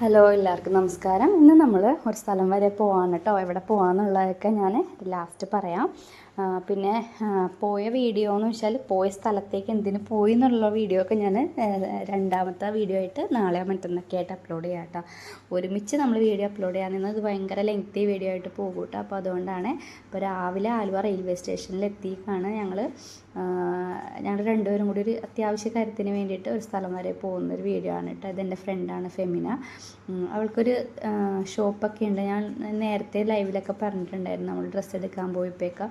Hello എല്ലാവർക്കും നമസ്കാരം. ഇന്ന് നമ്മൾ ഒരു സ്ഥലം വരെ പോവാണ് കേട്ടോ എവിടെ പോവാന്നുള്ളതൊക്കെ ഞാൻ ലാസ്റ്റ് പറയാം. പിന്നെ പോയ വീഡിയോ എന്ന് വെച്ചാൽ പോയ സ്ഥലത്തേക്ക് എന്തിനു പോയി എന്നുള്ള വീഡിയോ ഒക്കെ ഞാൻ രണ്ടാമത്തെ വീഡിയോ ആയിട്ട് നാളെ മറ്റന്നൊക്കെ ആയിട്ട് അപ്ലോഡ് ചെയ്യാം കേട്ടോ ഒരുമിച്ച് നമ്മൾ വീഡിയോ അപ്ലോഡ് ചെയ്യാൻ ഇത് ഭയങ്കര ലെങ്തി വീഡിയോ ആയിട്ട് പോകും കേട്ടോ അപ്പോൾ അതുകൊണ്ടാണ് ഇപ്പോൾ രാവിലെ ആലുവ റെയിൽവേ സ്റ്റേഷനിൽ എത്തിക്കാണ് ഞങ്ങൾ ഞങ്ങൾ രണ്ടുപേരും കൂടി ഒരു അത്യാവശ്യ കാര്യത്തിന് വേണ്ടിയിട്ട് ഒരു സ്ഥലം വരെ പോകുന്ന ഒരു വീഡിയോ ആണ് കേട്ടോ. ഇതെന്റെ ഫ്രണ്ടാണ് ഫെമിന. അവൾക്കൊരു ഷോപ്പൊക്കെ ഉണ്ട്. ഞാൻ നേരത്തെ ലൈവിലൊക്കെ പറഞ്ഞിട്ടുണ്ടായിരുന്നു. നമ്മൾ ഡ്രസ്സ് എടുക്കാൻ പോയപ്പോഴേക്കാം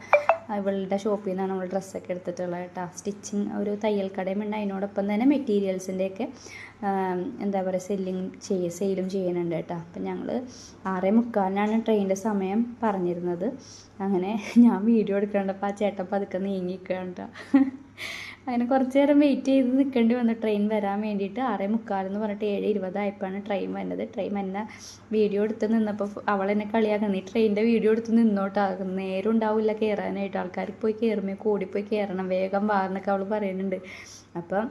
ഇവളുടെ ഷോപ്പിൽ നിന്നാണ് നമ്മൾ ഡ്രസ്സൊക്കെ എടുത്തിട്ടുള്ളത് കേട്ടോ. സ്റ്റിച്ചിങ് ഒരു തയ്യൽ കടയും ഉണ്ട്. അതിനോടൊപ്പം തന്നെ മെറ്റീരിയൽസിന്റെയൊക്കെ എന്താ പറയുക സെല്ലിങ് ചെയ്യ സെയിലും ചെയ്യുന്നുണ്ട് കേട്ടോ. അപ്പം ഞങ്ങൾ ആറേ മുക്കാലിനാണ് ട്രെയിനിന്റെ സമയം പറഞ്ഞിരുന്നത്. അങ്ങനെ ഞാൻ വീഡിയോ എടുക്കണ്ടപ്പോൾ ആ ചേട്ടൻ പതുക്കെ നീങ്ങിക്കണ്ട അങ്ങനെ കുറച്ച് നേരം വെയിറ്റ് ചെയ്ത് നിൽക്കേണ്ടി വന്നു. ട്രെയിൻ വരാൻ വേണ്ടിയിട്ട് ആറേ മുക്കാലെന്ന് പറഞ്ഞിട്ട് ഏഴ് ഇരുപതായപ്പോഴാണ് ട്രെയിൻ വന്നത്. ട്രെയിൻ എന്നെ വീഡിയോ എടുത്ത് നിന്നപ്പോൾ അവൾ എന്നെ കളിയാക്കണം നീ ട്രെയിനിന്റെ വീഡിയോ എടുത്ത് നിന്നോട്ടാകും നേരം ഉണ്ടാവില്ല കയറാനായിട്ട് ആൾക്കാർ പോയി കയറുമ്പോൾ കൂടിപ്പോയി കയറണം വേഗം വാ എന്നൊക്കെ അവൾ പറയുന്നുണ്ട്. അപ്പം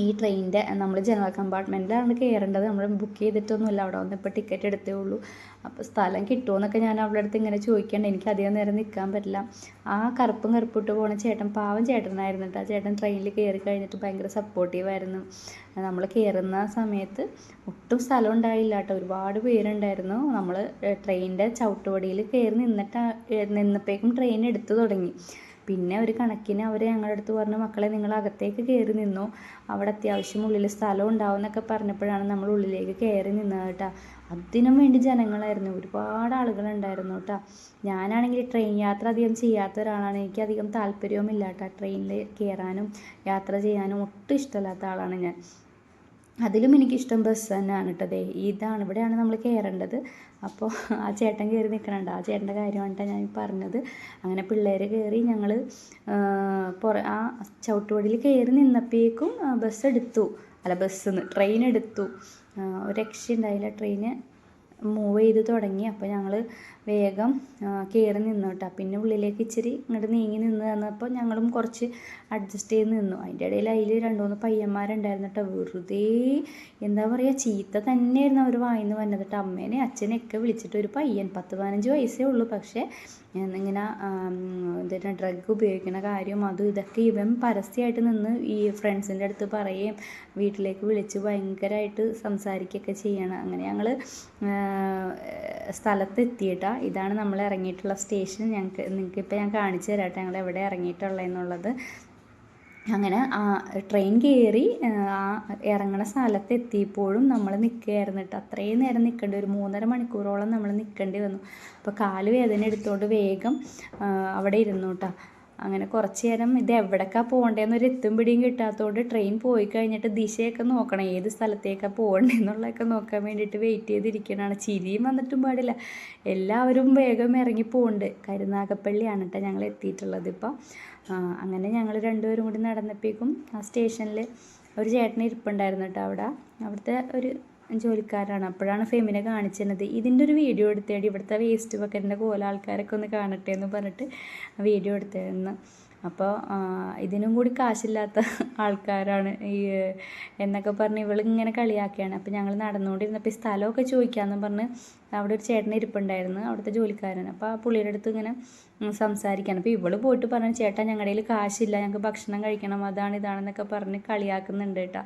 ഈ ട്രെയിനിന്റെ നമ്മൾ ജനറൽ കമ്പാർട്ട്മെന്റിലാണ് കയറേണ്ടത് നമ്മൾ ബുക്ക് ചെയ്തിട്ടൊന്നുമില്ല. അവിടെ വന്ന് ഇപ്പോൾ ടിക്കറ്റ് എടുത്തേ ഉള്ളൂ. അപ്പോൾ സ്ഥലം കിട്ടുമോ എന്നൊക്കെ ഞാൻ അവളുടെ അടുത്ത് ഇങ്ങനെ ചോദിക്കേണ്ട എനിക്ക് അധികം നേരം നിൽക്കാൻ പറ്റില്ല. ആ കറുപ്പും കറുപ്പിട്ട് പോണ ചേട്ടൻ പാവം ചേട്ടനായിരുന്നു കേട്ടോ ചേട്ടൻ ട്രെയിനിൽ കയറി കഴിഞ്ഞിട്ട് ഭയങ്കര സപ്പോർട്ടീവായിരുന്നു നമ്മൾ കയറുന്ന സമയത്ത് ഒട്ടും സ്ഥലം ഉണ്ടായില്ല കേട്ടോ ഒരുപാട് പേരുണ്ടായിരുന്നു. നമ്മൾ ട്രെയിനിന്റെ ചവിട്ടുപടിയിൽ കയറി നിന്നിട്ട് നിന്നപ്പോഴേക്കും ട്രെയിൻ എടുത്തു തുടങ്ങി. പിന്നെ ഒരു കണക്കിന് അവർ ഞങ്ങളുടെ അടുത്ത് പറഞ്ഞു മക്കളെ നിങ്ങൾ അകത്തേക്ക് കയറി നിന്നു? അവിടെ അത്യാവശ്യം ഉള്ളിൽ സ്ഥലം ഉണ്ടാവും എന്നൊക്കെ പറഞ്ഞപ്പോഴാണ് നമ്മൾ ഉള്ളിലേക്ക് കയറി നിന്നത് കേട്ടോ. അതിനും വേണ്ടി ജനങ്ങളായിരുന്നു. ഒരുപാട് ആളുകളുണ്ടായിരുന്നു കേട്ടോ. ഞാനാണെങ്കിൽ ട്രെയിൻ യാത്ര അധികം ചെയ്യാത്ത ഒരാളാണ്. എനിക്ക് അധികം താല്പര്യവുമില്ല കേട്ടോ. ട്രെയിനിൽ കയറാനും യാത്ര ചെയ്യാനും ഒട്ടും ഇഷ്ടമില്ലാത്ത ആളാണ് ഞാൻ. അതിലും എനിക്കിഷ്ടം ബസ് തന്നെയാണ് ദേ. ഇതാണ് ഇവിടെയാണ് നമ്മൾ കയറേണ്ടത് അപ്പോൾ ആ ചേട്ടൻ കയറി നിൽക്കണുണ്ട് ആ ചേട്ടന്റെ കാര്യമായിട്ടാണ് ട്ടോ ഞാൻ പറഞ്ഞത്. അങ്ങനെ പിള്ളേർ കയറി ഞങ്ങൾ പുറ ആ ചവിട്ടുപടിയിൽ കയറി നിന്നപ്പോഴേക്കും ബസ് എടുത്തു. അല്ല നിന്ന് ട്രെയിൻ എടുത്തു. ഒരു രക്ഷയുണ്ടായില്ല. ട്രെയിന് മൂവ് ചെയ്ത് തുടങ്ങി. അപ്പോൾ ഞങ്ങൾ വേഗം കയറി നിന്നു കേട്ടോ. പിന്നെ ഉള്ളിലേക്ക് ഇച്ചിരി ഇങ്ങോട്ട് നീങ്ങി നിന്ന് തന്നപ്പോൾ ഞങ്ങളും കുറച്ച് അഡ്ജസ്റ്റ് ചെയ്ത് നിന്നു. അതിന്റെ ഇടയിൽ അതിൽ രണ്ട് മൂന്ന് പയ്യന്മാരുണ്ടായിരുന്നു കേട്ടോ. വെറുതെ എന്താ പറയുക ചീത്ത തന്നെയായിരുന്നു അവർ വായിന്ന് വന്നത് കേട്ടോ. അമ്മേനെ അച്ഛനെയൊക്കെ വിളിച്ചിട്ട് ഒരു പയ്യൻ പത്ത് പതിനഞ്ച് വയസ്സേ ഉള്ളൂ. പക്ഷേ ഇങ്ങനെ എന്താ ഡ്രഗ് ഉപയോഗിക്കുന്ന കാര്യം അതും ഇതൊക്കെ ഇവൻ പരസ്യമായിട്ട് നിന്ന് ഈ ഫ്രണ്ട്സിന്റെ അടുത്ത് പറയുകയും വീട്ടിലേക്ക് വിളിച്ച് ഭയങ്കരമായിട്ട് സംസാരിക്കുകയൊക്കെ ചെയ്യണം. അങ്ങനെ ഞങ്ങൾ സ്ഥലത്ത് എത്തിയിട്ടാ ഇതാണ് നമ്മൾ ഇറങ്ങിയിട്ടുള്ള സ്റ്റേഷൻ. ഞങ്ങൾക്ക് നിങ്ങൾക്ക് ഇപ്പോൾ ഞാൻ കാണിച്ചു തരാട്ടെ ഞങ്ങൾ എവിടെ ഇറങ്ങിയിട്ടുള്ളതെന്നുള്ളത് അങ്ങനെ ആ ട്രെയിൻ കയറി ആ ഇറങ്ങണ സ്ഥലത്ത് എത്തിയപ്പോഴും നമ്മൾ നിൽക്കുകയായിരുന്നു കേട്ടോ അത്രയും നേരം നിൽക്കേണ്ടി ഒരു മൂന്നര മണിക്കൂറോളം നമ്മൾ നിൽക്കേണ്ടി വന്നു. അപ്പോൾ കാൽ വേദന എടുത്തുകൊണ്ട് വേഗം അവിടെ ഇരുന്നു കേട്ടോ അങ്ങനെ കുറച്ച് നേരം ഇത് എവിടേക്കാണ് പോകേണ്ടതെന്നൊരു എത്തും പിടിയും കിട്ടാത്തതുകൊണ്ട് ട്രെയിൻ പോയി കഴിഞ്ഞിട്ട് ദിശയൊക്കെ നോക്കണം. ഏത് സ്ഥലത്തേക്കാണ് പോകേണ്ടതെന്നുള്ളതൊക്കെ നോക്കാൻ വേണ്ടിയിട്ട് വെയിറ്റ് ചെയ്തിരിക്കണതാണ്. ചിരിയും വന്നിട്ടും പാടില്ല. എല്ലാവരും വേഗം ഇറങ്ങി പോകുന്നുണ്ട് കരുനാഗപ്പള്ളിയാണ് കേട്ടോ ഞങ്ങൾ എത്തിയിട്ടുള്ളത് ഇപ്പം. അങ്ങനെ ഞങ്ങൾ രണ്ടുപേരും കൂടി നടന്നപ്പോഴേക്കും ആ സ്റ്റേഷനിൽ ഒരു ചേട്ടൻ ഇരിപ്പുണ്ടായിരുന്നു കേട്ടോ അവിടെ. അവിടുത്തെ ഒരു ജോലിക്കാരാണ്. അപ്പോഴാണ് ഫെമിനെ കാണിച്ചിരുന്നത് ഇതിന്റെ ഒരു വീഡിയോ എടുത്തേടി. ഇവിടുത്തെ വേസ്റ്റ് ബക്കറ്റിന്റെ കോല ആൾക്കാരൊക്കെ ഒന്ന് കാണട്ടെ എന്ന് പറഞ്ഞിട്ട് വീഡിയോ എടുത്തായിരുന്നു അപ്പോൾ ഇതിനും കൂടി കാശില്ലാത്ത ആൾക്കാരാണ് ഈ എന്നൊക്കെ പറഞ്ഞ് ഇവളിങ്ങനെ കളിയാക്കുകയാണ് അപ്പോൾ ഞങ്ങൾ നടന്നുകൊണ്ടിരുന്നപ്പോൾ ഈ സ്ഥലമൊക്കെ ചോദിക്കാമെന്ന് പറഞ്ഞ് അവിടെ ഒരു ചേട്ടൻ ഇരിപ്പുണ്ടായിരുന്നു അവിടുത്തെ ജോലിക്കാരൻ. അപ്പോൾ ആ പുള്ളിയുടെ അടുത്ത് ഇങ്ങനെ സംസാരിക്കാൻ അപ്പോൾ ഇവൾ പോയിട്ട് പറഞ്ഞു ചേട്ടാ ഞങ്ങളുടെ കയ്യിൽ കാശില്ല ഞങ്ങൾക്ക് ഭക്ഷണം കഴിക്കണം അതാണ് ഇതാണെന്നൊക്കെ പറഞ്ഞ് കളിയാക്കുന്നുണ്ട് കേട്ടോ.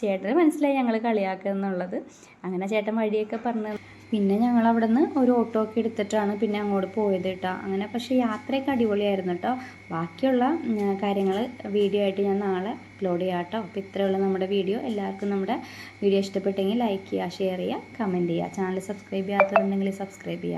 ചേട്ടന് മനസ്സിലായി ഞങ്ങൾ കളിയാക്കുക എന്നുള്ളത് അങ്ങനെ ചേട്ടൻ വഴിയൊക്കെ പറഞ്ഞ് പിന്നെ ഞങ്ങൾ അവിടെ നിന്ന് ഒരു ഓട്ടോ ഒക്കെ എടുത്തിട്ടാണ് പിന്നെ അങ്ങോട്ട് പോയത് കേട്ടോ അങ്ങനെ പക്ഷേ യാത്രയൊക്കെ അടിപൊളിയായിരുന്നു കേട്ടോ ബാക്കിയുള്ള കാര്യങ്ങൾ വീഡിയോ ആയിട്ട് ഞാൻ നാളെ അപ്ലോഡ് ചെയ്യാം കേട്ടോ അപ്പോൾ ഇത്രയുള്ള നമ്മുടെ വീഡിയോ. എല്ലാവർക്കും നമ്മുടെ വീഡിയോ ഇഷ്ടപ്പെട്ടെങ്കിൽ ലൈക്ക് ചെയ്യുക ഷെയർ ചെയ്യുക കമന്റ് ചെയ്യുക ചാനൽ സബ്സ്ക്രൈബ് ചെയ്യാത്തവരുണ്ടെങ്കിൽ സബ്സ്ക്രൈബ് ചെയ്യുക